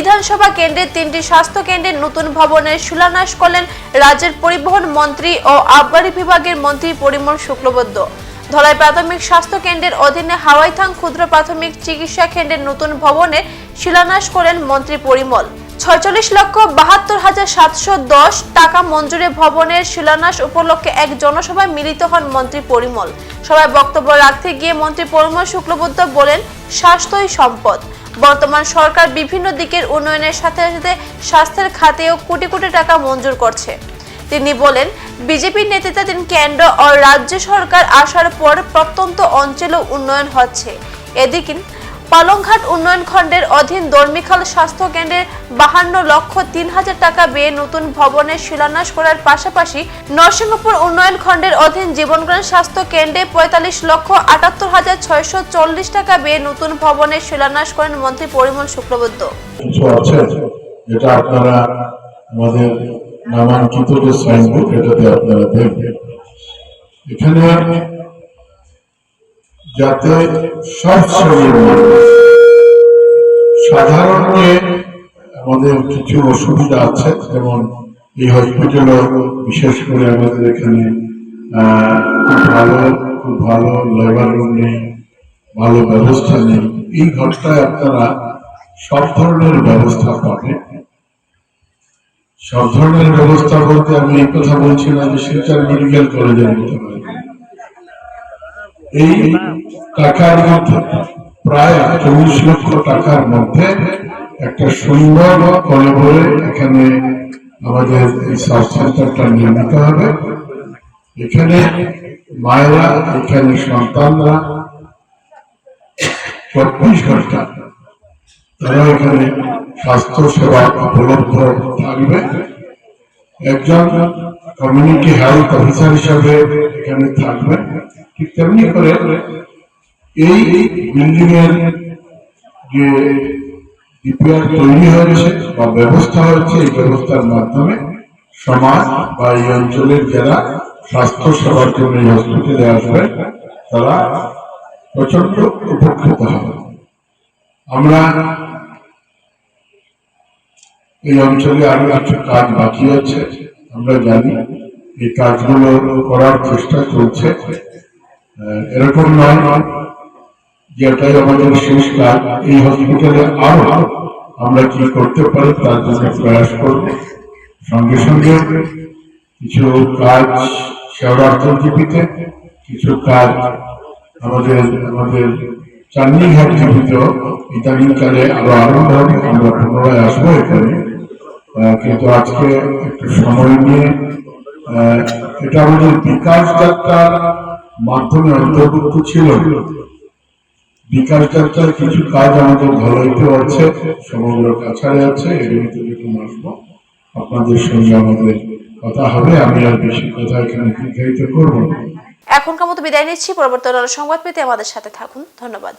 বিধানসভা কেন্দ্রের তিনটি স্বাস্থ্য কেন্দ্রের নতুন ভবনের শিলান্যাস করলেন রাজ্যের পরিবহন মন্ত্রী ও আবগারি বিভাগের মন্ত্রী পরিমল শুক্লবৈদ্য। ধলাই প্রাথমিক স্বাস্থ্য কেন্দ্রের অধীনে হাওয়াইথাং ক্ষুদ্র প্রাথমিক চিকিৎসা কেন্দ্রের নতুন ভবনের শিলান্যাস করেন মন্ত্রী পরিমল। ছয়চল্লিশ লক্ষ বাহাত্তর হাজার সাতশো দশ টাকা মঞ্জুরে ভবনের শিলান্যাস উপলক্ষে এক জনসভায় মিলিত হন মন্ত্রী পরিমল। সভায় বক্তব্য রাখতে গিয়ে মন্ত্রী পরিমল শুক্লবৈদ্য বলেন, স্বাস্থ্যই সম্পদ। বর্তমান সরকার বিভিন্ন দিকের উন্নয়নের সাথে সাথে স্বাস্থ্যের খাতেও কোটি কোটি টাকা মঞ্জুর করছে। তিনি বলেন, বিজেপির নেতৃত্বাধীন কেন্দ্র ও রাজ্য সরকার আসার পর প্রত্যন্ত অঞ্চলেও উন্নয়ন হচ্ছে। এদিকে পালংঘাট উন্নয়ন খণ্ডের অধীন দর্মিখাল স্বাস্থ্য কেন্দ্রের বাহান্ন লক্ষ তিন হাজার টাকা ব্যয়ে নতুন ভবনের শিলান্যাস করার পাশাপাশি নরসিংহপুর উন্নয়ন খণ্ডের অধীন জীবনগ্রাম স্বাস্থ্য কেন্দ্রে পঁয়তাল্লিশ লক্ষ আটাত্তর হাজার ছয়শো চল্লিশ টাকা ব্যয়ে নতুন ভবনের শিলান্যাস করেন মন্ত্রী পরিমল শুক্লবৈদ্য। আপনারা আমাদের নামাঙ্কিত যে সাইনবোর্ড, এটাতে আপনারা দেখবেন। এখানে যাতে সব শ্রেণির মানুষ সাধারণ আমাদের কিছু অসুবিধা আছে, যেমন এই হসপিটালও বিশেষ করে আমাদের এখানে ভালো, খুব ভালো লেবার রুম নেই, ভালো ব্যবস্থা নেই এই ঘরটায় আপনারা সব ধরনের ব্যবস্থা পাবেন সব ধরনের ব্যবস্থা বলতে আমি এই কথা বলছি না যে শিলচর মেডিকেল কলেজের মতো। এই টাকার মধ্যে, প্রায় চল্লিশ লক্ষ টাকার মধ্যে একটা সুন্দর কলেবরে এখানে আমাদের এই সাব সেন্টারটা নির্মিত হবে। এখানে মায়েরা, এখানে সন্তানরা চব্বিশ ঘণ্টা তারা এখানে স্বাস্থ্য সেবা উপলব্ধ থাকবে। একজন কমিউনিটি হেলথ অফিসার হিসাবে এখানে থাকবে ঠিক তেমনি করে এই বিল্ডিং এর যে ডিপিআর তৈরি হয়েছে বা ব্যবস্থা হয়েছে, এই ব্যবস্থার মাধ্যমে সমাজ বা এই অঞ্চলের যারা স্বাস্থ্য সেবার জন্য এই হসপিটালে আসবে, তারা প্রচণ্ড উপকৃত হবে। আমরা এই অঞ্চলে আরও কিছু কাজ বাকি আছে, আমরা জানি এই কাজগুলো করার চেষ্টা চলছে। এরকম নয় যে এটাই আমাদের শেষ কাজ, এই হসপিটালে আরও আমরা কি করতে পারি তার জন্য প্রয়াস করব। সঙ্গে সঙ্গে কিছু কাজ জীবিতে কিছু কাজ আমাদের আমাদের চান্নি ঘাট জীবিত ইতালিকালে আরও আরম্ভ হবে, আমরা পুনরায় আসব এখানে। কিন্তু আজকে একটু সময় নিয়ে এটা আমাদের বিকাশ যাত্রার মাধ্যমে অন্তর্ভুক্ত ছিল। বিকাশ যাত্রার কিছু কাজ আমাদের ভালো আছে সমগ্র কাছাড়ে আছে আসব, আপনাদের সঙ্গে আমাদের কথা হবে, আমি আর বেশি কথা এখানে দীর্ঘায়িত করব এখনকার মতো বিদায় নিচ্ছি, পরবর্তী সংবাদ পেতে আমাদের সাথে থাকুন, ধন্যবাদ।